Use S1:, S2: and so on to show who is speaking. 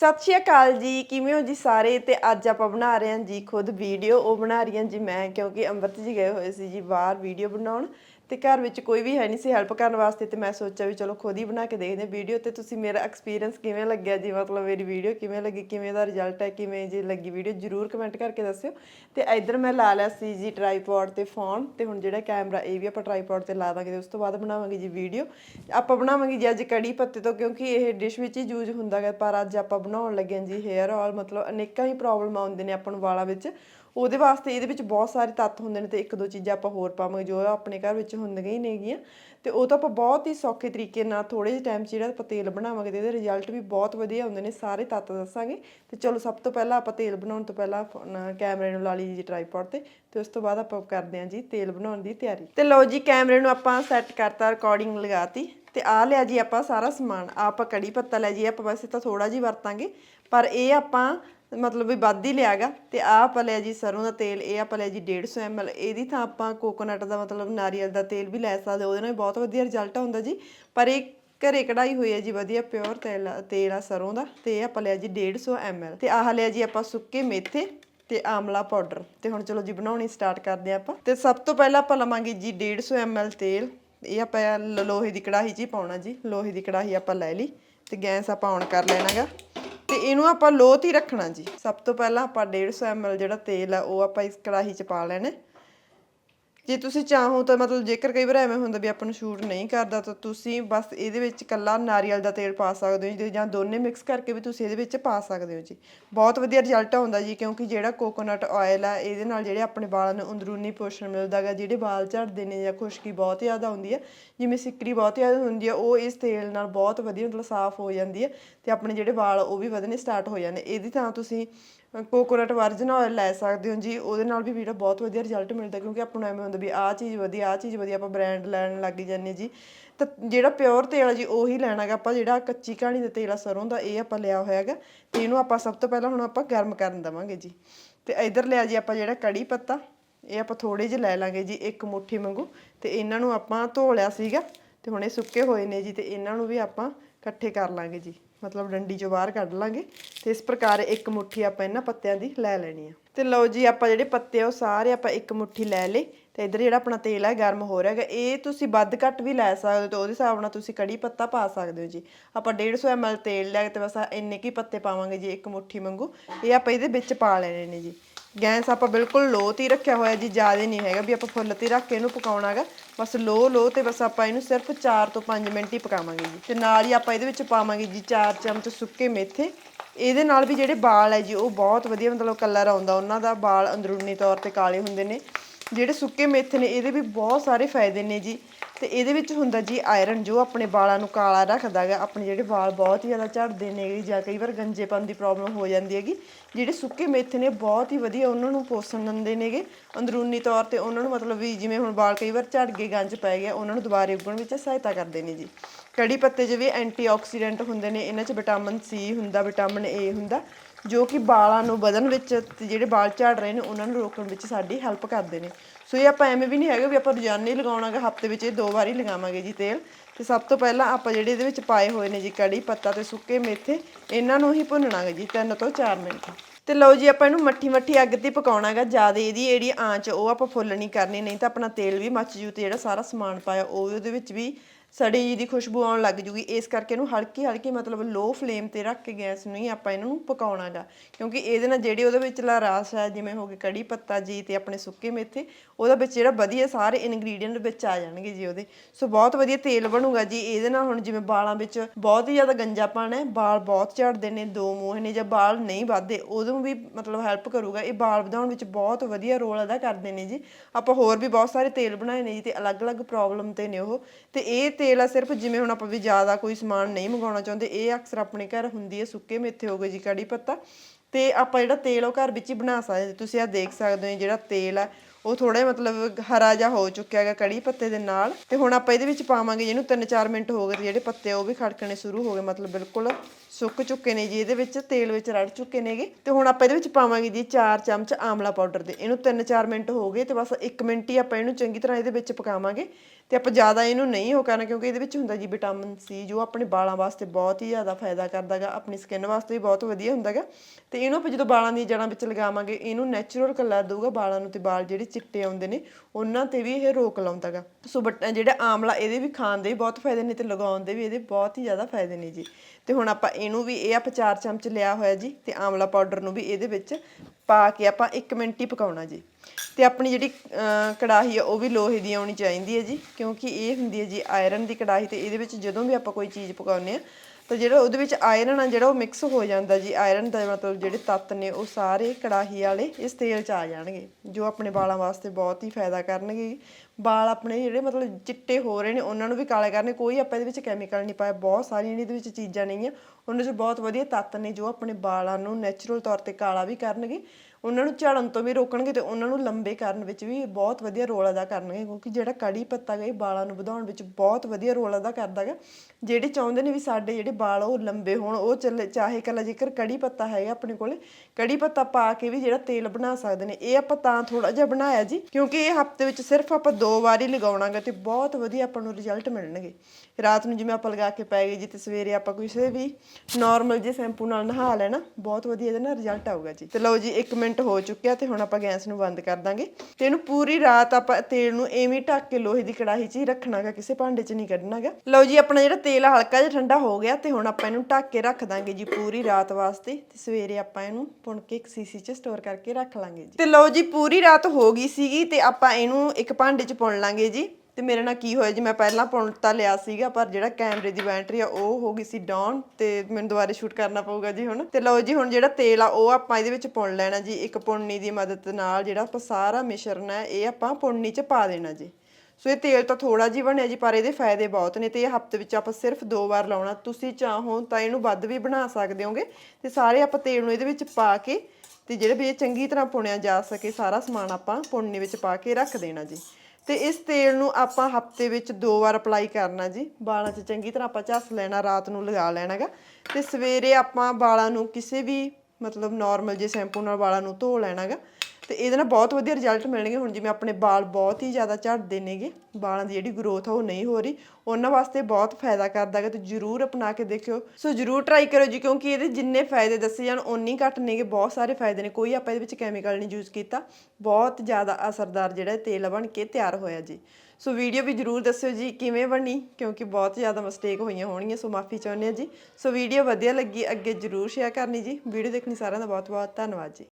S1: ਸਤਿ ਸ਼੍ਰੀ ਅਕਾਲ ਜੀ, ਕਿਵੇਂ ਹੋ ਜੀ ਸਾਰੇ? ਤੇ ਅੱਜ ਆਪਾਂ ਬਣਾ ਰਹੇ ਹਾਂ ਜੀ ਖੁਦ ਵੀਡੀਓ ਉਹ ਬਣਾ ਰਹੀ ਹਾਂ ਜੀ ਮੈਂ, ਕਿਉਂਕਿ ਅੰਮ੍ਰਿਤ ਜੀ ਗਏ ਹੋਏ ਸੀ ਜੀ ਬਾਹਰ ਵੀਡੀਓ ਬਣਾਉਣ। ਤੇ ਘਰ ਵਿੱਚ ਕੋਈ ਵੀ ਹੈ ਨਹੀਂ ਸੀ ਹੈਲਪ ਕਰਨ ਵਾਸਤੇ, ਤੇ ਮੈਂ ਸੋਚਿਆ ਵੀ ਚਲੋ ਖੁਦ ਹੀ ਬਣਾ ਕੇ ਦੇਖਦੇ ਵੀਡੀਓ ਤੇ ਤੁਸੀਂ ਮੇਰਾ ਐਕਸਪੀਰੀਅੰਸ ਕਿਵੇਂ ਲੱਗਿਆ ਜੀ, ਮਤਲਬ ਮੇਰੀ ਵੀਡੀਓ ਕਿਵੇਂ ਲੱਗੀ, ਕਿਵੇਂ ਦਾ ਰਿਜ਼ਲਟ ਹੈ, ਕਿਵੇਂ ਜੀ ਲੱਗੀ ਵੀਡੀਓ ਜਰੂਰ ਕਮੈਂਟ ਕਰਕੇ ਦੱਸਿਓ। ਤੇ ਇੱਧਰ ਮੈਂ ਲਾ ਲਿਆ ਸੀ ਜੀ ਟ੍ਰਾਈਪੋਡ ਤੇ ਫੋਨ ਤੇ ਹੁਣ ਜਿਹੜਾ ਕੈਮਰਾ ਇਹ ਵੀ ਆਪਾਂ ਟ੍ਰਾਈਪੋਡ ਤੇ ਲਾ ਦਾਂਗੇ ਤੇ ਉਸ ਤੋਂ ਬਾਅਦ ਬਣਾਵਾਂਗੇ ਜੀ ਵੀਡੀਓ ਆਪਾਂ ਬਣਾਵਾਂਗੇ ਜੀ ਅੱਜ ਕੜੀ ਪੱਤੇ ਤੋਂ, ਕਿਉਂਕਿ ਇਹ ਡਿਸ਼ ਵਿੱਚ ਹੀ ਯੂਜ਼ ਹੁੰਦਾ ਹੈ ਪਰ ਅੱਜ ਆਪਾਂ ਬਣਾਉਣ ਲੱਗੇ ਹਾਂ ਜੀ ਹੇਅਰ ਆਲ ਮਤਲਬ ਅਨੇਕਾਂ ਹੀ ਪ੍ਰੋਬਲਮ ਆਉਂਦੇ ਨੇ ਆਪਾਂ ਨੂੰ ਵਾਲਾਂ ਵਿੱਚ। ਉਹਦੇ ਵਾਸਤੇ ਇਹਦੇ ਵਿੱਚ ਬਹੁਤ ਸਾਰੇ ਤੱਤ ਹੁੰਦੇ ਨੇ ਤੇ ਇੱਕ ਦੋ ਚੀਜ਼ਾਂ ਆਪਾਂ ਹੋਰ ਪਾਵਾਂਗੇ ਜੋ ਆਪਣੇ ਘਰ ਵਿੱਚ ਹੁੰਦੀਆਂ ਹੀ ਨੇਗੀਆਂ। ਤੇ ਉਹ ਤਾਂ ਆਪਾਂ ਬਹੁਤ ਹੀ ਸੌਖੇ ਤਰੀਕੇ ਨਾਲ ਥੋੜੇ ਜਿਹੇ ਟਾਈਮ 'ਚ ਜਿਹੜਾ ਆਪਾਂ ਤੇਲ ਬਣਾਵਾਂਗੇ ਤੇ ਇਹਦੇ ਰਿਜ਼ਲਟ ਵੀ ਬਹੁਤ ਵਧੀਆ ਹੁੰਦੇ ਨੇ, ਸਾਰੇ ਤੱਤ ਦੱਸਾਂਗੇ। ਤੇ ਚਲੋ ਸਭ ਤੋਂ ਪਹਿਲਾਂ ਆਪਾਂ ਤੇਲ ਬਣਾਉਣ ਤੋਂ ਪਹਿਲਾਂ ਫੋਨ- ਕੈਮਰੇ ਨੂੰ ਲਾ ਲਈ ਜੀ ਟ੍ਰਾਈਪੋਡ ਤੇ ਤੇ ਉਸ ਤੋਂ ਬਾਅਦ ਆਪਾਂ ਕਰਦੇ ਹਾਂ ਜੀ ਤੇਲ ਬਣਾਉਣ ਦੀ ਤਿਆਰੀ। ਤੇ ਲਓ ਜੀ ਕੈਮਰੇ ਨੂੰ ਆਪਾਂ ਸੈੱਟ ਕਰਤਾ ਰਿਕਾਰਡਿੰਗ ਲਗਾਤੀ। ਤੇ ਆ ਲਿਆ ਜੀ ਆਪਾਂ ਸਾਰਾ ਸਮਾਨ ਆਪਾਂ ਕੜੀ ਪੱਤਾ ਲੈ ਜੀ, ਆਪਾਂ ਵੈਸੇ ਤਾਂ ਥੋੜਾ ਜਿਹਾ ਵਰਤਾਂਗੇ, ਪਰ ਇਹ ਆਪਾਂ ਮਤਲਬ ਵੀ ਵੱਧ ਹੀ ਲਿਆਗਾ ਤੇ ਆਹ ਆਪਾਂ ਲਿਆ ਜੀ ਸਰੋਂ ਦਾ ਤੇਲ, ਇਹ ਆਪਾਂ ਲਿਆ ਜੀ 150 ml ਇਹਦੀ ਥਾਂ ਆਪਾਂ ਕੋਕੋਨਟ ਦਾ ਮਤਲਬ ਨਾਰੀਅਲ ਦਾ ਤੇਲ ਵੀ ਲੈ ਸਕਦੇ ਉਹਦੇ ਨਾਲ ਵੀ ਬਹੁਤ ਵਧੀਆ ਰਿਜ਼ਲਟ ਆਉਂਦਾ ਜੀ। ਪਰ ਇਹ ਘਰੇ ਕਢਾਈ ਹੋਈ ਹੈ ਜੀ ਵਧੀਆ ਪਿਓਰ ਤੇਲ ਤੇਲ ਆ ਸਰੋਂ ਦਾ ਤੇ ਇਹ ਆਪਾਂ ਲਿਆ ਜੀ 150 ml ਤੇ ਆਹ ਲਿਆ ਜੀ ਆਪਾਂ ਸੁੱਕੇ ਮੇਥੇ ਤੇ ਆਮਲਾ ਪਾਊਡਰ ਤੇ ਹੁਣ ਚਲੋ ਜੀ ਬਣਾਉਣੀ ਸਟਾਰਟ ਕਰਦੇ ਹਾਂ ਆਪਾਂ। ਤੇ ਸਭ ਤੋਂ ਪਹਿਲਾਂ ਆਪਾਂ ਲਵਾਂਗੇ ਜੀ 150 ml ਤੇਲ। ਇਹ ਆਪਾਂ ਲੋਹੇ ਦੀ ਕੜਾਹੀ 'ਚ ਹੀ ਪਾਉਣਾ ਜੀ, ਲੋਹੇ ਦੀ ਕੜਾਹੀ ਆਪਾਂ ਲੈ ਲਈ ਤੇ ਗੈਸ ਆਪਾਂ ਔਨ ਕਰ ਲੈਣਾਗਾ। ਤੇ ਇਹਨੂੰ ਆਪਾਂ ਲੋਅ ਤੇ ਹੀ ਰੱਖਣਾ ਜੀ। ਸਭ ਤੋਂ ਪਹਿਲਾਂ ਆਪਾਂ 150 ml ਜਿਹੜਾ ਤੇਲ ਆ, ਉਹ ਆਪਾਂ ਇਸ ਕੜਾਹੀ 'ਚ ਪਾ ਲੈਣਾ। ਜੇ ਤੁਸੀਂ ਚਾਹੋ ਤਾਂ ਮਤਲਬ ਜੇਕਰ ਕਈ ਵਾਰ ਐਵੇਂ ਹੁੰਦਾ ਵੀ ਆਪਾਂ ਨੂੰ ਸ਼ੂਟ ਨਹੀਂ ਕਰਦਾ, ਤਾਂ ਤੁਸੀਂ ਬਸ ਇਹਦੇ ਵਿੱਚ ਕੱਲਾ ਨਾਰੀਅਲ ਦਾ ਤੇਲ ਪਾ ਸਕਦੇ ਹੋ ਜੀ, ਜਾਂ ਦੋਨੇ ਮਿਕਸ ਕਰਕੇ ਵੀ ਤੁਸੀਂ ਇਹਦੇ ਵਿੱਚ ਪਾ ਸਕਦੇ ਹੋ ਜੀ। ਬਹੁਤ ਵਧੀਆ ਰਿਜ਼ਲਟ ਆਉਂਦਾ ਜੀ, ਕਿਉਂਕਿ ਜਿਹੜਾ ਕੋਕੋਨਟ ਆਇਲ ਆ, ਇਹਦੇ ਨਾਲ ਜਿਹੜੇ ਆਪਣੇ ਵਾਲਾਂ ਨੂੰ ਅੰਦਰੂਨੀ ਪੋਸ਼ਣ ਮਿਲਦਾ ਗਾ ਜਿਹੜੇ ਵਾਲ ਝੜਦੇ ਨੇ ਜਾਂ ਖੁਸ਼ਕੀ ਬਹੁਤ ਜ਼ਿਆਦਾ ਹੁੰਦੀ ਹੈ ਜਿਵੇਂ ਸਿੱਕਰੀ ਬਹੁਤ ਜ਼ਿਆਦਾ ਹੁੰਦੀ ਹੈ ਉਹ ਇਸ ਤੇਲ ਨਾਲ ਬਹੁਤ ਵਧੀਆ ਮਤਲਬ ਸਾਫ਼ ਹੋ ਜਾਂਦੀ ਹੈ ਤੇ ਆਪਣੇ ਜਿਹੜੇ ਵਾਲ ਉਹ ਵੀ ਵਧਣੇ ਸਟਾਰਟ ਹੋ ਜਾਂਦੇ। ਇਹਦੀ ਥਾਂ ਤੁਸੀਂ ਕੋਕੋਨਟ ਵਰਜਨ ਆਇਲ ਲੈ ਸਕਦੇ ਹੋ ਜੀ, ਉਹਦੇ ਨਾਲ ਵੀ ਵੀਰਾ ਬਹੁਤ ਵਧੀਆ ਰਿਜ਼ਲਟ ਮਿਲਦਾ ਕਿਉਂਕਿ ਆਪਾਂ ਨੂੰ ਐਵੇਂ ਹੁੰਦਾ ਵੀ ਆਹ ਚੀਜ਼ ਵਧੀਆ, ਆਹ ਚੀਜ਼ ਵਧੀਆ, ਆਪਾਂ ਬ੍ਰਾਂਡ ਲੈਣ ਲੱਗ ਜਾਂਦੇ ਜੀ। ਤਾਂ ਜਿਹੜਾ ਪਿਓਰ ਤੇਲ ਆ ਜੀ, ਉਹੀ ਲੈਣਾ ਗਾ ਆਪਾਂ ਜਿਹੜਾ ਕੱਚੀ ਕਹਾਣੀ ਦਾ ਤੇਲ ਆ ਸਰੋਂ ਦਾ, ਇਹ ਆਪਾਂ ਲਿਆ ਹੋਇਆ ਹੈਗਾ, ਤੇ ਇਹਨੂੰ ਆਪਾਂ ਸਭ ਤੋਂ ਪਹਿਲਾਂ ਹੁਣ ਆਪਾਂ ਗਰਮ ਕਰਨ ਦਵਾਂਗੇ ਜੀ। ਤੇ ਇਧਰ ਲਿਆ ਜੀ ਆਪਾਂ ਜਿਹੜਾ ਕੜੀ ਪੱਤਾ, ਇਹ ਆਪਾਂ ਥੋੜੇ ਜਿਹੇ ਲੈ ਲਾਂਗੇ ਜੀ, ਇੱਕ ਮੁੱਠੀ ਵਾਂਗੂ, ਤੇ ਇਹਨਾਂ ਨੂੰ ਆਪਾਂ ਧੋ ਲਿਆ ਸੀਗਾ, ਤੇ ਹੁਣ ਇਹ ਸੁੱਕੇ ਹੋਏ ਨੇ ਜੀ, ਤੇ ਇਹਨਾਂ ਨੂੰ ਵੀ ਆਪਾਂ ਇਕੱਠੇ ਕਰ ਲਾਂਗੇ ਜੀ। ਮਤਲਬ ਡੰਡੀ ਚੋਂ ਬਾਹਰ ਕੱਢ ਲਾਂਗੇ। ਤੇ ਇਸ ਪ੍ਰਕਾਰ ਇੱਕ ਮੁੱਠੀ ਆਪਾਂ ਇਹਨਾਂ ਪੱਤਿਆਂ ਦੀ ਲੈ ਲੈਣੀ ਆ। ਤੇ ਲਓ ਜੀ, ਆਪਾਂ ਜਿਹੜੇ ਪੱਤੇ ਆ ਉਹ ਸਾਰੇ ਆਪਾਂ ਇੱਕ ਮੁੱਠੀ ਲੈ ਲਏ। ਤੇ ਇਧਰ ਜਿਹੜਾ ਆਪਣਾ ਤੇਲ ਹੈ ਗਰਮ ਹੋ ਰਿਹਾ ਹੈਗਾ। ਇਹ ਤੁਸੀਂ ਵੱਧ ਘੱਟ ਵੀ ਲੈ ਸਕਦੇ ਹੋ ਤੇ ਉਹਦੇ ਹਿਸਾਬ ਨਾਲ ਤੁਸੀਂ ਕੜੀ ਪੱਤਾ ਪਾ ਸਕਦੇ ਹੋ ਜੀ। ਆਪਾਂ 150 ml ਤੇਲ ਲੈ ਕੇ ਤੇ ਬਸ ਇੰਨੇ ਕੀ ਪੱਤੇ ਪਾਵਾਂਗੇ ਜੀ ਇੱਕ ਮੁੱਠੀ ਵਾਂਗੂ। ਇਹ ਆਪਾਂ ਇਹਦੇ ਵਿੱਚ ਪਾ ਲੈਣੇ ਨੇ ਜੀ। ਗੈਸ ਆਪਾਂ ਬਿਲਕੁਲ ਲੋ ਤੇ ਹੀ ਰੱਖਿਆ ਹੋਇਆ ਜੀ, ਜ਼ਿਆਦਾ ਨਹੀਂ ਹੈਗਾ ਵੀ ਆਪਾਂ ਫੁੱਲ ਤੇ ਰੱਖ ਕੇ ਇਹਨੂੰ ਪਕਾਉਣਾਗਾ ਬਸ ਲੋ ਲੋ ਤੇ ਬਸ ਆਪਾਂ ਇਹਨੂੰ ਸਿਰਫ 4 ਤੋਂ 5 ਮਿੰਟ ਹੀ ਪਕਾਵਾਂਗੇ ਜੀ। ਤੇ ਨਾਲ ਹੀ ਆਪਾਂ ਇਹਦੇ ਵਿੱਚ ਪਾਵਾਂਗੇ ਜੀ 4 ਚਮਚ ਸੁੱਕੇ ਮੇਥੇ। ਇਹਦੇ ਨਾਲ ਵੀ ਜਿਹੜੇ ਵਾਲ ਹੈ ਜੀ, ਉਹ ਬਹੁਤ ਵਧੀਆ ਮਤਲਬ ਕਲਰ ਆਉਂਦਾ, ਉਹਨਾਂ ਦਾ ਵਾਲ ਅੰਦਰੂਨੀ ਤੌਰ ਤੇ ਕਾਲੇ ਹੁੰਦੇ ਨੇ। ਜਿਹੜੇ ਸੁੱਕੇ ਮੇਥੇ ਨੇ, ਇਹਦੇ ਵੀ ਬਹੁਤ ਸਾਰੇ ਫਾਇਦੇ ਨੇ ਜੀ। ਤੇ ਇਹਦੇ ਵਿੱਚ ਹੁੰਦਾ ਜੀ ਆਇਰਨ ਜੋ ਆਪਣੇ ਵਾਲਾਂ ਨੂੰ ਕਾਲਾ ਰੱਖਦਾ ਹੈਗਾ ਆਪਣੇ ਜਿਹੜੇ ਵਾਲ ਬਹੁਤ ਹੀ ਜ਼ਿਆਦਾ ਝੜਦੇ ਨੇ ਜਾਂ ਕਈ ਵਾਰ ਗੰਜੇਪਨ ਦੀ ਪ੍ਰੋਬਲਮ ਹੋ ਜਾਂਦੀ ਹੈਗੀ। ਜਿਹੜੇ ਸੁੱਕੇ ਮੇਥੇ ਨੇ, ਬਹੁਤ ਹੀ ਵਧੀਆ ਉਹਨਾਂ ਨੂੰ ਪੋਸ਼ਣ ਦਿੰਦੇ ਨੇਗੇ ਅੰਦਰੂਨੀ ਤੌਰ ਤੇ ਉਹਨਾਂ ਨੂੰ ਮਤਲਬ ਵੀ ਜਿਵੇਂ ਹੁਣ ਵਾਲ ਕਈ ਵਾਰ ਝੜ ਗਏ ਗੰਜ ਪੈ ਗਿਆ, ਉਹਨਾਂ ਨੂੰ ਦੁਬਾਰੇ ਉੱਗਣ ਵਿੱਚ ਸਹਾਇਤਾ ਕਰਦੇ ਨੇ ਜੀ। ਕੜੀ ਪੱਤੇ ਜਿਵੇਂ ਐਂਟੀਆਕਸੀਡੈਂਟ ਹੁੰਦੇ ਨੇ, ਇਹਨਾਂ 'ਚ ਵਿਟਾਮਿਨ ਸੀ ਹੁੰਦਾ ਵਿਟਾਮਿਨ ਏ ਹੁੰਦਾ। ਜੋ ਕਿ ਵਾਲਾਂ ਨੂੰ ਵਧਣ ਵਿੱਚ ਤੇ ਜਿਹੜੇ ਵਾਲ ਝੜ ਰਹੇ ਨੇ, ਉਹਨਾਂ ਨੂੰ ਰੋਕਣ ਵਿੱਚ ਸਾਡੀ ਹੈਲਪ ਕਰਦੇ ਨੇ। ਸੋ ਇਹ ਆਪਾਂ ਐਵੇਂ ਵੀ ਨਹੀਂ ਹੈਗਾ ਵੀ ਆਪਾਂ ਰੋਜ਼ਾਨਾ ਹੀ ਲਗਾਉਣਾਗਾ, ਹਫ਼ਤੇ ਵਿੱਚ ਇਹ ਦੋ ਵਾਰੀ ਲਗਾਵਾਂਗੇ ਜੀ ਤੇਲ। ਤੇ ਸਭ ਤੋਂ ਪਹਿਲਾਂ ਆਪਾਂ ਜਿਹੜੇ ਇਹਦੇ ਵਿੱਚ ਪਾਏ ਹੋਏ ਨੇ ਜੀ ਕੜੀ, ਪੱਤਾ ਤੇ ਸੁੱਕੇ ਮੇਥੇ, ਇਹਨਾਂ ਨੂੰ ਹੀ ਭੁੰਨਣਾਗਾ ਜੀ 3 ਤੋਂ 4 ਮਿੰਟ। ਤੇ ਲਓ ਜੀ ਆਪਾਂ ਇਹਨੂੰ ਮੱਠੀ ਮੱਠੀ ਅੱਗ ਤੇ ਪਕਾਉਣਾਗਾ, ਜ਼ਿਆਦਾ ਇਹਦੀ ਜਿਹੜੀ ਆਂਚ, ਉਹ ਆਪਾਂ ਫੁੱਲ ਨਹੀਂ ਕਰਨੀ, ਨਹੀਂ ਤਾਂ ਆਪਣਾ ਤੇਲ ਵੀ ਮੱਚ ਜੂ ਤੇ ਜਿਹੜਾ ਸਾਰਾ ਸਮਾਨ ਪਾਇਆ, ਉਹ ਵੀ ਉਹਦੇ ਵਿੱਚ ਵੀ ਸੜੀ ਜੀ ਦੀ ਖੁਸ਼ਬੂ ਆਉਣ ਲੱਗ ਜੂਗੀ। ਇਸ ਕਰਕੇ ਇਹਨੂੰ ਹਲਕੀ ਹਲਕੀ ਮਤਲਬ ਲੋ ਫਲੇਮ ਤੇ ਰੱਖ ਕੇ ਗੈਸ ਨੂੰ ਹੀ ਆਪਾਂ ਇਹਨੂੰ ਪਕਾਉਣਾਗਾ ਕਿਉਂਕਿ ਇਹਦੇ ਨਾਲ ਜਿਹੜੇ ਉਹਦੇ ਵਿੱਚਲਾ ਰਾਸ਼ ਹੈ, ਜਿਵੇਂ ਹੋ ਗਈ ਕੜੀ ਪੱਤਾ ਜੀ ਤੇ ਆਪਣੇ ਸੁੱਕੇ ਮੇਥੇ, ਉਹਦਾ ਵਿੱਚ ਜਿਹੜਾ ਵਧੀਆ ਸਾਰੇ ਇਨਗਰੀਡੀਅੰਟ ਵਿੱਚ ਆ ਜਾਣਗੇ ਜੀ ਉਹਦੇ। ਸੋ ਬਹੁਤ ਵਧੀਆ ਤੇਲ ਬਣੂਗਾ ਜੀ। ਇਹਦੇ ਨਾਲ ਹੁਣ ਜਿਵੇਂ ਬਾਲਾਂ ਵਿੱਚ ਬਹੁਤ ਹੀ ਜ਼ਿਆਦਾ ਗੰਜਾਪਣ ਹੈ, ਬਾਲ ਬਹੁਤ ਝੜਦੇ ਨੇ, ਦੋ ਮੂੰਹ ਨੇ ਜਾਂ ਬਾਲ ਨਹੀਂ ਵੱਧਦੇ ਉਦੋਂ ਵੀ ਮਤਲਬ ਹੈਲਪ ਕਰੂਗਾ। ਇਹ ਬਾਲ ਵਧਾਉਣ ਵਿੱਚ ਬਹੁਤ ਵਧੀਆ ਰੋਲ ਅਦਾ ਕਰਦੇ ਨੇ ਜੀ। ਆਪਾਂ ਹੋਰ ਵੀ ਬਹੁਤ ਸਾਰੇ ਤੇਲ ਬਣਾਏ ਨੇ ਜੀ ਤੇ ਅਲੱਗ-ਅਲੱਗ ਪ੍ਰੋਬਲਮ ਤੇ ਨੇ ਉਹ। ਤੇ ਇਹ ਤੇਲ ਆ ਸਿਰਫ ਜਿਵੇਂ ਹੁਣ ਆਪਾਂ ਵੀ ਜ਼ਿਆਦਾ ਕੋਈ ਸਮਾਨ ਨਹੀਂ ਮੰਗਾਉਣਾ ਚਾਹੁੰਦੇ, ਇਹ ਅਕਸਰ ਆਪਣੇ ਘਰ ਹੁੰਦੀ ਹੈ ਸੁੱਕੇ ਮੇਥੇ ਹੋ ਗਏ ਜੀ ਕੜੀ ਪੱਤਾ। ਤੇ ਆਪਾਂ ਜਿਹੜਾ ਤੇਲ ਉਹ ਘਰ ਵਿੱਚ ਹੀ ਬਣਾ ਸਕਦੇ ਤੁਸੀਂ ਆ ਦੇਖ ਸਕਦੇ ਹੋ ਜਿਹੜਾ ਤੇਲ ਆ, ਉਹ ਥੋੜਾ ਮਤਲਬ ਹਰਾ ਜਿਹਾ ਹੋ ਚੁੱਕਿਆ ਹੈਗਾ ਕੜੀ ਪੱਤੇ ਦੇ ਨਾਲ। ਤੇ ਹੁਣ ਆਪਾਂ ਇਹਦੇ ਵਿੱਚ ਪਾਵਾਂਗੇ ਜਿਹਨੂੰ 3-4 ਮਿੰਟ ਹੋ ਗਏ ਜਿਹੜੇ ਪੱਤੇ ਉਹ ਵੀ ਖੜਕਣੇ ਸ਼ੁਰੂ ਹੋ ਗਏ ਮਤਲਬ ਬਿਲਕੁਲ। ਸੁੱਕ ਚੁੱਕੇ ਨੇ ਜੀ, ਇਹਦੇ ਵਿੱਚ ਤੇਲ ਵਿੱਚ ਰੜ ਚੁੱਕੇ ਨੇਗੇ। ਤੇ ਹੁਣ ਆਪਾਂ ਇਹਦੇ ਵਿੱਚ ਪਾਵਾਂਗੇ ਜੀ 4 ਚਮਚ ਆਮਲਾ ਪਾਊਡਰ ਦੇ। ਇਹਨੂੰ 3-4 ਮਿੰਟ ਹੋ ਗਏ ਤੇ ਬਸ 1 ਮਿੰਟ ਹੀ ਆਪਾਂ ਇਹਨੂੰ ਚੰਗੀ ਤਰ੍ਹਾਂ ਇਹਦੇ ਵਿੱਚ ਪਕਾਵਾਂਗੇ। ਤੇ ਆਪਾਂ ਜ਼ਿਆਦਾ ਇਹਨੂੰ ਨਹੀਂ ਹੋ ਕਰਨਾ ਕਿਉਂਕਿ ਇਹਦੇ ਵਿੱਚ ਹੁੰਦਾ ਜੀ ਵਿਟਾਮਿਨ ਸੀ, ਜੋ ਆਪਣੇ ਵਾਲਾਂ ਵਾਸਤੇ ਬਹੁਤ ਹੀ ਜ਼ਿਆਦਾ ਫਾਇਦਾ ਕਰਦਾਗਾ, ਆਪਣੀ ਸਕਿਨ ਵਾਸਤੇ ਵੀ ਬਹੁਤ ਵਧੀਆ ਹੁੰਦਾਗਾ। ਤੇ ਇਹਨੂੰ ਆਪਾਂ ਜਦੋਂ ਵਾਲਾਂ ਦੀਆਂ ਜੜਾਂ ਵਿੱਚ ਲਗਾਵਾਂਗੇ, ਇਹਨੂੰ ਨੈਚੁਰਲ ਕਲਰ ਦਊਗਾ ਵਾਲਾਂ ਨੂੰ ਤੇ ਵਾਲ ਜਿਹੜੇ ਚਿੱਟੇ ਆਉਂਦੇ ਨੇ, ਉਹਨਾਂ ਤੇ ਵੀ ਇਹ ਰੋਕ ਲਾਉਂਦਾਗਾ। ਸੋ ਬਟ ਜਿਹੜਾ ਆਮਲਾ ਇਹਦੇ ਵੀ ਖਾਣ ਦੇ ਵੀ ਬਹੁਤ ਫਾਇਦੇ ਨੇ ਤੇ ਲਗਾਉਣ ਦੇ ਵੀ ਇਹਦੇ ਬਹੁਤ ਹੀ ਜ਼ਿਆਦਾ ਫਾਇਦੇ ਨੇ ਜੀ। ਤੇ ਹੁਣ ਆਪਾਂ ਇਹਨੂੰ ਵੀ ਇਹ ਆਪਾਂ 4 ਚਮਚ ਲਿਆ ਹੋਇਆ ਜੀ ਤੇ ਆਮਲਾ ਪਾਊਡਰ ਨੂੰ ਵੀ ਇਹਦੇ ਵਿੱਚ ਪਾ ਕੇ ਆਪਾਂ 1 ਮਿੰਟ ਹੀ ਪਕਾਉਣਾ ਜੀ। ਤੇ ਆਪਣੀ ਜਿਹੜੀ ਅਹ, ਕੜਾਹੀ ਆ ਉਹ ਵੀ ਲੋਹੇ ਦੀ ਆਉਣੀ ਚਾਹੀਦੀ ਹੈ ਜੀ ਕਿਉਂਕਿ ਇਹ ਹੁੰਦੀ ਹੈ ਜੀ ਆਇਰਨ ਦੀ ਕੜਾਹੀ ਤੇ ਇਹਦੇ ਵਿੱਚ ਜਦੋਂ ਵੀ ਆਪਾਂ ਕੋਈ ਚੀਜ਼ ਪਕਾਉਂਦੇ ਆ ਤਾਂ ਜਿਹੜਾ ਉਹਦੇ ਵਿੱਚ ਆਇਰਨ ਆ, ਜਿਹੜਾ ਉਹ ਮਿਕਸ ਹੋ ਜਾਂਦਾ ਜੀ ਆਇਰਨ ਦਾ ਮਤਲਬ ਜਿਹੜੇ ਤੱਤ ਨੇ, ਉਹ ਸਾਰੇ ਕੜਾਹੀ ਵਾਲੇ ਇਸ ਤੇਲ 'ਚ ਆ ਜਾਣਗੇ, ਜੋ ਆਪਣੇ ਵਾਲਾਂ ਵਾਸਤੇ ਬਹੁਤ ਹੀ ਫਾਇਦਾ ਕਰਨਗੇ। ਵਾਲ ਆਪਣੇ ਜਿਹੜੇ ਮਤਲਬ ਚਿੱਟੇ ਹੋ ਰਹੇ ਨੇ, ਉਹਨਾਂ ਨੂੰ ਵੀ ਕਾਲੇ ਕਰਨੇ, ਕੋਈ ਆਪਾਂ ਇਹਦੇ ਵਿੱਚ ਕੈਮੀਕਲ ਨਹੀਂ ਪਾਇਆ, ਬਹੁਤ ਸਾਰੀਆਂ ਇਹਦੇ ਵਿੱਚ ਚੀਜ਼ਾਂ ਨੇਗੀਆਂ, ਉਹਨਾਂ 'ਚ ਬਹੁਤ ਵਧੀਆ ਤੱਤ ਨੇ, ਜੋ ਆਪਣੇ ਵਾਲਾਂ ਨੂੰ ਨੈਚੁਰਲ ਤੌਰ ਤੇ ਕਾਲਾ ਵੀ ਕਰਨਗੇ ਉਹਨਾਂ ਨੂੰ ਝੜਨ ਤੋਂ ਵੀ ਰੋਕਣਗੇ ਤੇ ਉਹਨਾਂ ਨੂੰ ਲੰਬੇ ਕਰਨ ਵਿੱਚ ਵੀ ਬਹੁਤ ਵਧੀਆ ਰੋਲ ਅਦਾ ਕਰਨਗੇ, ਕਿਉਂਕਿ ਜਿਹੜਾ ਕੜੀ ਪੱਤਾ ਗਾ ਇਹ ਵਾਲਾਂ ਨੂੰ ਵਧਾਉਣ ਵਿੱਚ ਬਹੁਤ ਵਧੀਆ ਰੋਲ ਅਦਾ ਕਰਦਾ ਗਾ। ਜਿਹੜੇ ਚਾਹੁੰਦੇ ਨੇ ਵੀ ਸਾਡੇ ਜਿਹੜੇ ਵਾਲ ਉਹ ਲੰਬੇ ਹੋਣ, ਉਹ ਚੱਲੇ, ਚਾਹੇ ਕੱਲਾ ਜੇਕਰ ਕੜੀ ਪੱਤਾ ਹੈਗਾ ਆਪਣੇ ਕੋਲੇ, ਕੜੀ ਪੱਤਾ ਪਾ ਕੇ ਵੀ ਜਿਹੜਾ ਤੇਲ ਬਣਾ ਸਕਦੇ ਨੇ, ਇਹ ਆਪਾਂ ਤਾਂ ਥੋੜਾ ਜਿਹਾ ਬਣਾਇਆ ਜੀ, ਕਿਉਂਕਿ ਇਹ ਹਫ਼ਤੇ ਵਿੱਚ ਸਿਰਫ ਆਪਾਂ ਦੋ ਵਾਰੀ ਹੀ ਲਗਾਉਣਾਗਾ ਤੇ ਬਹੁਤ ਵਧੀਆ ਆਪਾਂ ਨੂੰ ਰਿਜ਼ਲਟ ਮਿਲਣਗੇ। ਰਾਤ ਨੂੰ ਜਿਵੇਂ ਆਪਾਂ ਲਗਾ ਕੇ ਪੈ ਗਏ ਜੀ ਤੇ ਸਵੇਰੇ ਆਪਾਂ ਕਿਸੇ ਵੀ ਨਾਰਮਲ ਜੇ ਸ਼ੈਂਪੂ ਨਾਲ ਨਹਾ ਲੈਣਾ, ਬਹੁਤ ਵਧੀਆ ਇਹਦੇ ਨਾਲ ਰਿਜ਼ਲਟ ਆਊਗਾ ਜੀ। ਤੇ ਲਓ ਜੀ 1 ਮਿੰਟ ਹੋ ਚੁੱਕਿਆ ਤੇ ਹੁਣ ਆਪਾਂ ਗੈਸ ਨੂੰ ਬੰਦ ਕਰ ਦਾਂਗੇ। ਤੇ ਇਹਨੂੰ ਪੂਰੀ ਰਾਤ ਆਪਾਂ ਤੇਲ ਨੂੰ ਐਵੇਂ ਢੱਕ ਕੇ ਲੋਹੇ ਦੀ ਕੜਾਹੀ 'ਚ ਹੀ ਰੱਖਣਾਗਾ, ਕਿਸੇ ਭਾਂਡੇ 'ਚ ਨਹੀਂ ਕੱਢਣਾਗਾ। ਲਓ ਜੀ, ਆਪਣਾ ਜਿਹੜਾ ਤੇਲ ਹਲਕਾ ਜਿਹਾ ਠੰਡਾ ਹੋ ਗਿਆ ਤੇ ਹੁਣ ਆਪਾਂ ਇਹਨੂੰ ਢੱਕ ਕੇ ਰੱਖ ਦਾਂਗੇ ਜੀ ਪੂਰੀ ਰਾਤ ਵਾਸਤੇ। ਤੇ ਸਵੇਰੇ ਆਪਾਂ ਇਹਨੂੰ ਪੁਣ ਕੇ ਇੱਕ ਸੀਸੀ 'ਚ ਸਟੋਰ ਕਰਕੇ ਰੱਖ ਲਾਂਗੇ ਜੀ। ਤੇ ਲਓ ਜੀ, ਪੂਰੀ ਰਾਤ ਹੋ ਗਈ ਸੀਗੀ ਤੇ ਆਪਾਂ ਇਹਨੂੰ ਇੱਕ ਭਾਂਡੇ 'ਚ ਪੁਣ ਲਾਂਗੇ ਜੀ। ਤੇ ਮੇਰੇ ਨਾਲ ਕੀ ਹੋਇਆ ਜੀ, ਮੈਂ ਪਹਿਲਾਂ ਪੁਣ ਤਾਂ ਲਿਆ ਸੀਗਾ, ਪਰ ਜਿਹੜਾ ਕੈਮਰੇ ਦੀ ਬੈਟਰੀ ਆ, ਉਹ ਹੋ ਗਈ ਸੀ ਡਾਊਨ ਤੇ ਮੈਨੂੰ ਦੁਬਾਰਾ ਸ਼ੂਟ ਕਰਨਾ ਪਊਗਾ ਜੀ ਹੁਣ। ਤੇ ਲਓ ਜੀ, ਹੁਣ ਜਿਹੜਾ ਤੇਲ ਆ, ਉਹ ਆਪਾਂ ਇਹਦੇ ਵਿੱਚ ਪੁਣ ਲੈਣਾ ਜੀ। ਇੱਕ ਪੁਣਨੀ ਦੀ ਮਦਦ ਨਾਲ ਜਿਹੜਾ ਆਪਾਂ ਸਾਰਾ ਮਿਸ਼ਰਣ ਹੈ ਇਹ ਆਪਾਂ ਪੁਣਨੀ 'ਚ ਪਾ ਦੇਣਾ ਜੀ। ਸੋ ਇਹ ਤੇਲ ਤਾਂ ਥੋੜਾ ਜਿਹਾ ਬਣਿਆ ਜੀ, ਪਰ ਇਹਦੇ ਫਾਇਦੇ ਬਹੁਤ ਨੇ ਤੇ ਇਹ ਹਫ਼ਤੇ ਵਿੱਚ ਆਪਾਂ ਸਿਰਫ ਦੋ ਵਾਰ ਲਾਉਣਾ। ਤੁਸੀਂ ਚਾਹੋ ਤਾਂ ਇਹਨੂੰ ਵੱਧ ਵੀ ਬਣਾ ਸਕਦੇ ਹੋਗੇ ਤੇ ਸਾਰੇ ਆਪਾਂ ਤੇਲ ਨੂੰ ਇਹਦੇ ਵਿੱਚ ਪਾ ਕੇ ਤੇ ਜਿਹੜੇ ਵੀ ਇਹ ਚੰਗੀ ਤਰ੍ਹਾਂ ਪੁਣਿਆ ਜਾ ਸਕੇ, ਸਾਰਾ ਸਮਾਨ ਆਪਾਂ ਪੁਣਨੀ ਵਿੱਚ ਪਾ ਕੇ ਰੱਖ ਦੇਣਾ ਜੀ। ਤੇ ਇਸ ਤੇਲ ਨੂੰ ਆਪਾਂ ਹਫ਼ਤੇ ਵਿੱਚ ਦੋ ਵਾਰ ਅਪਲਾਈ ਕਰਨਾ ਜੀ। ਵਾਲਾਂ 'ਚ ਚੰਗੀ ਤਰ੍ਹਾਂ ਆਪਾਂ ਝੱਸ ਲੈਣਾ, ਰਾਤ ਨੂੰ ਲਗਾ ਲੈਣਾਗਾ। ਤੇ ਸਵੇਰੇ ਆਪਾਂ ਵਾਲਾਂ ਨੂੰ ਕਿਸੇ ਵੀ ਮਤਲਬ ਨਾਰਮਲ ਜੇ ਸ਼ੈਂਪੂ ਨਾਲ ਵਾਲਾਂ ਨੂੰ ਧੋ ਲੈਣਾਗਾ। ਤੇ ਇਹਦੇ ਨਾਲ ਬਹੁਤ ਵਧੀਆ ਰਿਜ਼ਲਟ ਮਿਲਣਗੇ। ਹੁਣ ਜਿਵੇਂ ਆਪਣੇ ਵਾਲ ਬਹੁਤ ਹੀ ਜ਼ਿਆਦਾ ਝੜਦੇ ਨੇਗੇ, ਵਾਲਾਂ ਦੀ ਜਿਹੜੀ ਗਰੋਥ ਆ ਉਹ ਨਹੀਂ ਹੋ ਰਹੀ। ਉਹਨਾਂ ਵਾਸਤੇ ਬਹੁਤ ਫਾਇਦਾ ਕਰਦਾ ਹੈਗਾ ਤੇ ਜਰੂਰ ਅਪਣਾ ਕੇ ਦੇਖਿਓ। ਸੋ ਜਰੂਰ ਟਰਾਈ ਕਰੋ ਜੀ, ਕਿਉਂਕਿ ਇਹਦੇ ਜਿੰਨੇ ਫਾਇਦੇ ਦੱਸੇ ਜਾਣ ਉਨੀ ਘੱਟ ਨੇਗੇ, ਬਹੁਤ ਸਾਰੇ ਫਾਇਦੇ ਨੇ। ਕੋਈ ਆਪਾਂ ਇਹਦੇ ਵਿੱਚ ਕੈਮੀਕਲ ਨਹੀਂ ਯੂਜ਼ ਕੀਤਾ। ਬਹੁਤ ਜ਼ਿਆਦਾ ਅਸਰਦਾਰ ਜਿਹੜਾ ਤੇਲ ਬਣ ਕੇ ਤਿਆਰ ਹੋਇਆ ਜੀ। ਸੋ ਵੀਡੀਓ ਵੀ ਜਰੂਰ ਦੱਸਿਓ ਜੀ, ਕਿਵੇਂ ਬਣੀ? ਕਿਉਂਕਿ ਬਹੁਤ ਜ਼ਿਆਦਾ ਮਿਸਟੇਕ ਹੋਈਆਂ ਹੋਣਗੀਆਂ, ਸੋ ਮਾਫੀ ਚਾਹੁੰਦੇ ਹਾਂ ਜੀ। ਸੋ ਵੀਡੀਓ ਵਧੀਆ ਲੱਗੀ, ਅੱਗੇ ਜਰੂਰ ਸ਼ੇਅਰ ਕਰਨੀ ਜੀ। ਵੀਡੀਓ ਦੇਖਣੀ ਸਾਰਿਆਂ ਦਾ ਬਹੁਤ ਬਹੁਤ ਧੰਨਵਾਦ ਜੀ।